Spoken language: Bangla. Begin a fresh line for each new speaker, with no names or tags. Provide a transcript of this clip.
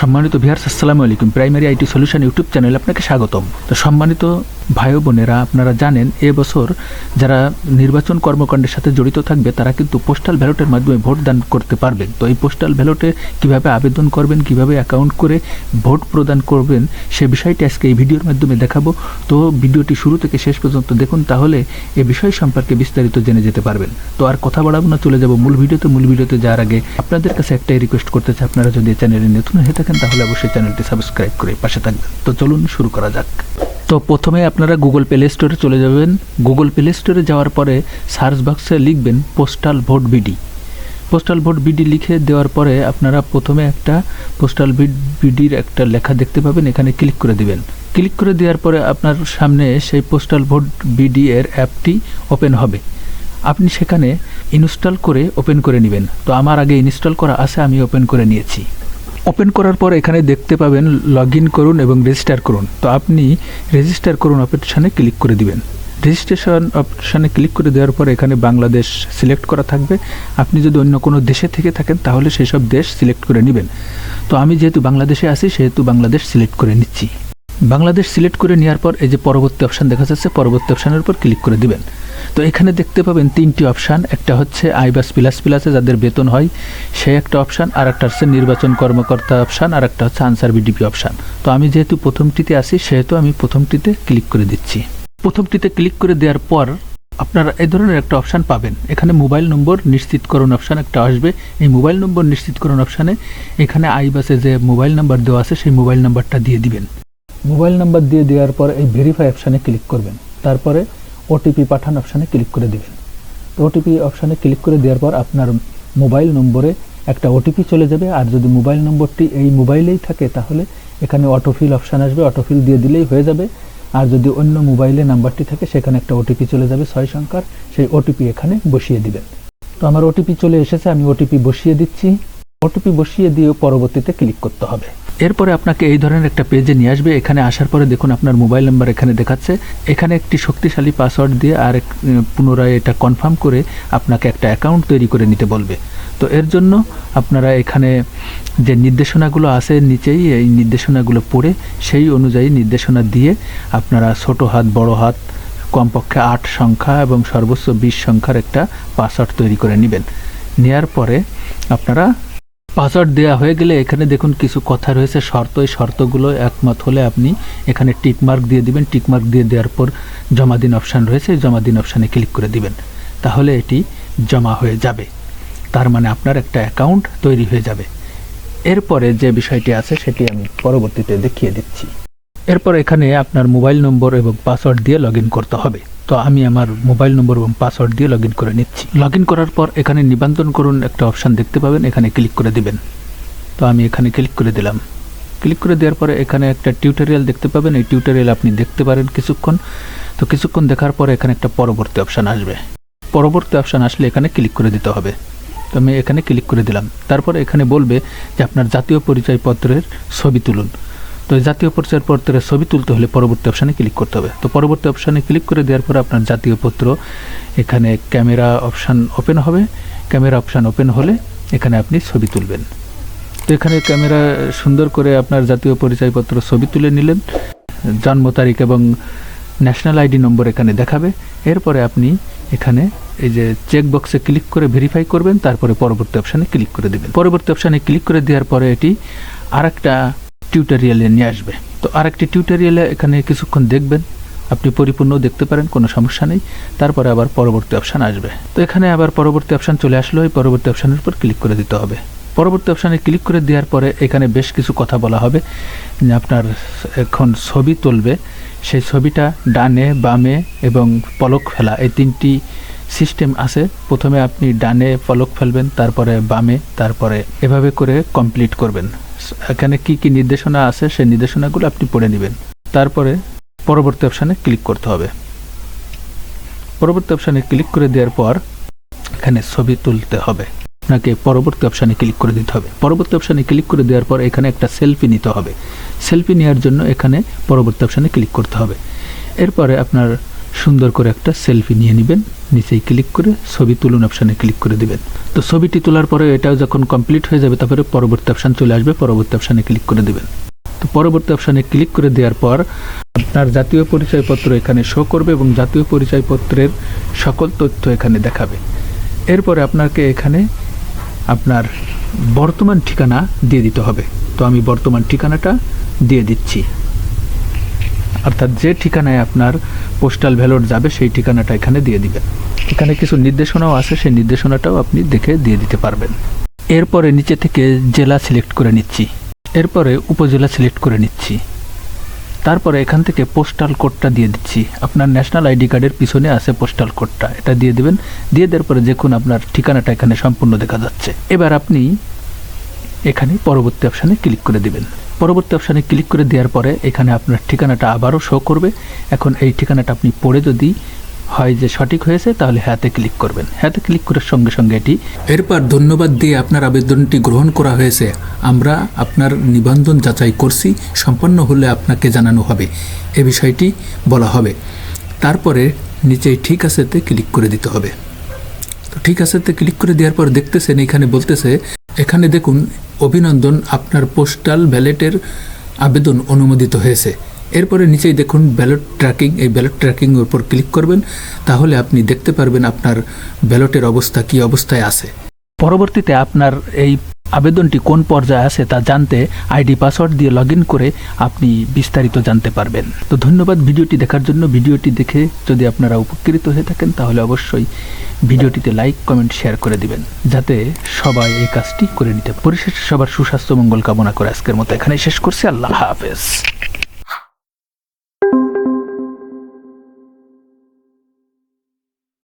সম্মানিত ভিহার্স আসসালামু আলাইকুম। প্রাইমারি আইটি সলিউশন ইউটিউব চ্যানেলে আপনাকে স্বাগতম। তো সম্মানিত ভাই বোনেরা, আপনারা জানেন এবছর যারা নির্বাচন কর্মকাণ্ডের সাথে জড়িত থাকবে, তারা কিন্তু পোস্টাল ব্যালটের মাধ্যমে ভোট দান করতে পারবেন। তো এই পোস্টাল ব্যালটে কীভাবে আবেদন করবেন, কীভাবে অ্যাকাউন্ট করে ভোট প্রদান করবেন, সে বিষয়টি আজকে এই ভিডিওর মাধ্যমে দেখাবো। তো ভিডিওটি শুরু থেকে শেষ পর্যন্ত দেখুন, তাহলে এ বিষয় সম্পর্কে বিস্তারিত জেনে যেতে পারবেন। তো আর কথা বাড়াবো না, চলে যাব মূল ভিডিওতে। মূল ভিডিওতে যাওয়ার আগে আপনাদের কাছে একটাই রিকোয়েস্ট করতে চাই, আপনারা যদি চ্যানেলে নতুন হয়ে থাকেন তাহলে অবশ্যই চ্যানেলটি সাবস্ক্রাইব করে পাশে থাকবেন। তো চলুন শুরু করা যাক। তো প্রথমে আপনারা গুগল প্লে স্টোরে চলে যাবেন। গুগল প্লে স্টোরে যাওয়ার পরে সার্চ বক্সে লিখবেন postal vote BD postal vote BD লিখে দেওয়ার পরে আপনারা প্রথমে একটা পোস্টাল বিডির একটা লেখা দেখতে পাবেন। এখানে ক্লিক করে দিবেন। ক্লিক করে দেওয়ার পরে আপনার সামনে সেই পোস্টাল ভোট বিডি এর অ্যাপটি ওপেন হবে। আপনি সেখানে ইনস্টল করে ওপেন করে নেবেন। তো আমার আগে ইনস্টল করা আছে, আমি ওপেন করে নিয়েছি। ওপেন করার পর এখানে দেখতে পাবেন লগ ইন করুন এবং রেজিস্টার করুন। তো আপনি রেজিস্টার করুন অপশানে ক্লিক করে দিবেন। রেজিস্ট্রেশন অপশানে ক্লিক করে দেওয়ার পর এখানে বাংলাদেশ সিলেক্ট করা থাকবে। আপনি যদি অন্য কোনো দেশে থেকে থাকেন, তাহলে সেসব দেশ সিলেক্ট করে নেবেন। তো আমি যেহেতু বাংলাদেশে আছি, সেহেতু বাংলাদেশ সিলেক্ট করে নিচ্ছি। বাংলাদেশ সিলেক্ট করে নেওয়ার পর এই যে পরবর্তী অপশান দেখা যাচ্ছে, পরবর্তী অপশানের উপর ক্লিক করে দিবেন। তো এখানে দেখতে পাবেন তিনটি অপশান একটা হচ্ছে আইবাস প্লাস প্লাসে যাদের বেতন হয় সে একটা অপশান আর একটা হচ্ছে নির্বাচন কর্মকর্তা অপশান আর একটা হচ্ছে আনসার বিডিপি অপশান তো আমি যেহেতু প্রথমটিতে আছি, সেহেতু আমি প্রথমটিতে ক্লিক করে দিচ্ছি। প্রথমটিতে ক্লিক করে দেওয়ার পর আপনারা এই ধরনের একটা অপশান পাবেন। এখানে মোবাইল নম্বর নিশ্চিতকরণ অপশান একটা আসবে। এই মোবাইল নম্বর নিশ্চিতকরণ অপশানে এখানে আইবাসে যে মোবাইল নাম্বার দেওয়া আছে, সেই মোবাইল নাম্বারটা দিয়ে দিবেন। মোবাইল নাম্বার দিয়ে দেওয়ার পর এই ভেরিফাই অপশানে ক্লিক করবেন। তারপরে ওটিপি পাঠান অপশানে ক্লিক করে দেবেন। তো ওটিপি অপশানে ক্লিক করে দেওয়ার পর আপনার মোবাইল নম্বরে একটা ওটিপি চলে যাবে। আর যদি মোবাইল নম্বরটি এই মোবাইলেই থাকে, তাহলে এখানে অটোফিল অপশান আসবে। অটোফিল দিয়ে দিলেই হয়ে যাবে। আর যদি অন্য মোবাইলে নাম্বারটি থাকে, সেখানে একটা ওটিপি চলে যাবে, ছয় সংখ্যার। সেই ওটিপি এখানে বসিয়ে দিবেন। তো আমার ওটিপি চলে এসেছে, আমি ওটিপি বসিয়ে দিচ্ছি। ওটিপি বসিয়ে দিয়ে পরবর্তীতে ক্লিক করতে হবে। এরপরে আপনাকে এই ধরনের একটা পেজে নিয়ে আসবে। এখানে আসার পরে দেখুন আপনার মোবাইল নাম্বার এখানে দেখাচ্ছে। এখানে একটি শক্তিশালী পাসওয়ার্ড দিয়ে আর পুনরায় এটা কনফার্ম করে আপনাকে একটা অ্যাকাউন্ট তৈরি করে নিতে বলবে। তো এর জন্য আপনারা এখানে যে নির্দেশনাগুলো আছে নিচেই, এই নির্দেশনাগুলো পড়ে সেই অনুযায়ী নির্দেশনা দিয়ে আপনারা ছোট হাত, বড় হাত, কমপক্ষে আট সংখ্যা এবং সর্বোচ্চ বিশ সংখ্যার একটা পাসওয়ার্ড তৈরি করে নেবেন। নেয়ার পরে আপনারা পাসওয়ার্ড দেওয়া হয়ে গেলে এখানে দেখুন কিছু কথা রয়েছে। শর্ত, এই শর্তগুলো একমত হলে আপনি এখানে টিকমার্ক দিয়ে দিবেন। টিকমার্ক দিয়ে দেওয়ার পর জমা দিন অপশান রয়েছে। জমা দিন অপশানে ক্লিক করে দিবেন। তাহলে এটি জমা হয়ে যাবে। তার মানে আপনার একটা অ্যাকাউন্ট তৈরি হয়ে যাবে। এরপরে যে বিষয়টি আছে সেটি আমি পরবর্তীতে দেখিয়ে দিচ্ছি। এরপর এখানে আপনার মোবাইল নম্বর এবং পাসওয়ার্ড দিয়ে লগ করতে হবে। তো আমি আমার মোবাইল নম্বর এবং পাসওয়ার্ড দিয়ে লগ করে নিচ্ছি। লগ করার পর এখানে নিবন্ধন করুন একটা অপশান দেখতে পাবেন, এখানে ক্লিক করে দিবেন। তো আমি এখানে ক্লিক করে দিলাম। ক্লিক করে দেওয়ার পরে এখানে একটা টিউটোরিয়াল দেখতে পাবেন। এই টিউটোরিয়াল আপনি দেখতে পারেন কিছুক্ষণ। তো কিছুক্ষণ দেখার পরে এখানে একটা পরবর্তী অপশান আসবে। পরবর্তী অপশান আসলে এখানে ক্লিক করে দিতে হবে। তো আমি এখানে ক্লিক করে দিলাম। তারপরে এখানে বলবে যে আপনার জাতীয় পরিচয়পত্রের ছবি তুলুন। তো জাতীয় পরিচয়পত্রের ছবি তুলতে হলে পরবর্তী অপশানে ক্লিক করতে হবে। তো পরবর্তী অপশানে ক্লিক করে দেওয়ার পর আপনার জাতীয় পত্র, এখানে ক্যামেরা অপশান ওপেন হবে। ক্যামেরা অপশান ওপেন হলে এখানে আপনি ছবি তুলবেন। তো এখানে ক্যামেরা সুন্দর করে আপনার জাতীয় পরিচয়পত্র ছবি তুলে নিলেন। জন্ম তারিখ এবং ন্যাশনাল আইডি নম্বর এখানে দেখাবে। এরপরে আপনি এখানে এই যে চেক বক্সে ক্লিক করে ভেরিফাই করবেন, তারপরে পরবর্তী অপশানে ক্লিক করে দেবেন। পরবর্তী অপশানে ক্লিক করে দেওয়ার পরে এটি আরেকটা টিউটোরিয়ালে নিয়ে আসবে। তো আরেকটি টিউটোরিয়ালে এখানে কিছুক্ষণ দেখবেন। আপনি পরিপূর্ণ দেখতে পারেন, কোনো সমস্যা নেই। তারপরে আবার পরবর্তী অপশান আসবে। তো এখানে আবার পরবর্তী অপশান চলে আসলো। এই পরবর্তী অপশানের উপর ক্লিক করে দিতে হবে। পরবর্তী অপশানে ক্লিক করে দেওয়ার পরে এখানে বেশ কিছু কথা বলা হবে। যে আপনার এখন ছবি তুলবে। সেই ছবিটা ডানে, বামে এবং পলক ফেলা। এই তিনটি সিস্টেম আছে। প্রথমে আপনি ডানে পলক ফেলবেন, তারপরে বামে, তারপরে এভাবে করে কমপ্লিট করবেন। এখানে কি কি নির্দেশনা আছে, সেই নির্দেশনাগুলো আপনি পড়ে নেবেন। তারপরে পরবর্তী অপশানে ক্লিক করতে হবে। পরবর্তী অপশানে ক্লিক করে দেওয়ার পর এখানে ছবি তুলতে হবে। আপনাকে পরবর্তী অপশানে ক্লিক করে দিতে হবে। পরবর্তী অপশানে ক্লিক করে দেওয়ার পর এখানে একটা সেলফি নিতে হবে। সেলফি নেওয়ার জন্য এখানে পরবর্তী অপশানে ক্লিক করতে হবে। এরপরে আপনার সুন্দর করে একটা সেলফি নিয়ে নেবেন, নিচেই ক্লিক করে ছবি তুলুন, অপশানে ক্লিক করে দিবেন। তো ছবিটি তোলার পরে এটাও যখন কমপ্লিট হয়ে যাবে, তারপরে পরবর্তী অপশান চলে আসবে, পরবর্তী অপশানে ক্লিক করে দিবেন। তো পরবর্তী অপশানে ক্লিক করে দেওয়ার পর আপনার জাতীয় পরিচয়পত্র এখানে শো করবে এবং জাতীয় পরিচয়পত্রের সকল তথ্য এখানে দেখাবে। এরপরে আপনাকে এখানে আপনার বর্তমান ঠিকানা দিয়ে দিতে হবে। তো আমি বর্তমান ঠিকানাটা দিয়ে দিচ্ছি। অর্থাৎ যে ঠিকানায় আপনার পোস্টাল ভ্যালট যাবে, সেই ঠিকানাটা এখানে দিয়ে দিবেন। এখানে কিছু নির্দেশনাও আছে, সেই নির্দেশনাটাও আপনি দেখে দিয়ে দিতে পারবেন। এরপরে নিচে থেকে জেলা সিলেক্ট করে নিচ্ছি। এরপরে উপজেলা সিলেক্ট করে নিচ্ছি। তারপরে এখান থেকে পোস্টাল কোডটা দিয়ে দিচ্ছি। আপনার ন্যাশনাল আইডি কার্ডের পিছনে আছে পোস্টাল কোডটা এটা দিয়ে দেবেন। দিয়ে দেওয়ার পরে দেখুন আপনার ঠিকানাটা এখানে সম্পূর্ণ দেখা যাচ্ছে। এবার আপনি এখানে পরবর্তী অপশানে ক্লিক করে দিবেন। পরবর্তী অপশানে ক্লিক করে দেওয়ার পরে এখানে আপনার ঠিকানাটা আবারও শো করবে। এখন এই ঠিকানাটা আপনি পড়ে যদি হয় যে সঠিক হয়েছে, তাহলে হ্যাঁতে ক্লিক করবেন। হ্যাঁতে ক্লিক করার সঙ্গে সঙ্গে এটি এরপর ধন্যবাদ দিয়ে আপনার আবেদনটি গ্রহণ করা হয়েছে। আমরা আপনার নিবন্ধন যাচাই করছি, সম্পন্ন হলে আপনাকে জানানো হবে। এ বিষয়টি বলা হবে। তারপরে নিচেই ঠিক আছেতে ক্লিক করে দিতে হবে। তো ঠিক আছে তো ক্লিক করে দেওয়ার পর দেখতেছেন, এখানে বলতেছে, এখানে দেখুন অভিনন্দন, আপনার পোস্টাল ব্যালেটের আবেদন অনুমোদিত হয়েছে। এরপরে নিচেই দেখুন ব্যালট ট্র্যাকিং এই ব্যালট ট্র্যাকিংয়ের উপর ক্লিক করবেন, তাহলে আপনি দেখতে পারবেন আপনার ব্যালটের অবস্থা, কি অবস্থায় আছে। পরবর্তীতে আপনার এই আবেদনটি কোন পর্যায়ে আছে তা জানতে আইডি, পাসওয়ার্ড দিয়ে লগ করে আপনি বিস্তারিত জানতে পারবেন। তো ধন্যবাদ ভিডিওটি দেখার জন্য। ভিডিওটি দেখে যদি আপনারা উপকৃত হয়ে থাকেন, তাহলে অবশ্যই ভিডিওটিতে লাইক, কমেন্ট, শেয়ার করে দিবেন, যাতে সবাই এই কাজটি করে নিতে পারে। পরিশেষে সবার সুস্বাস্থ্য, মঙ্গল কামনা করে আজকের মতো এখানে শেষ করছি। আল্লাহ হাফেজ।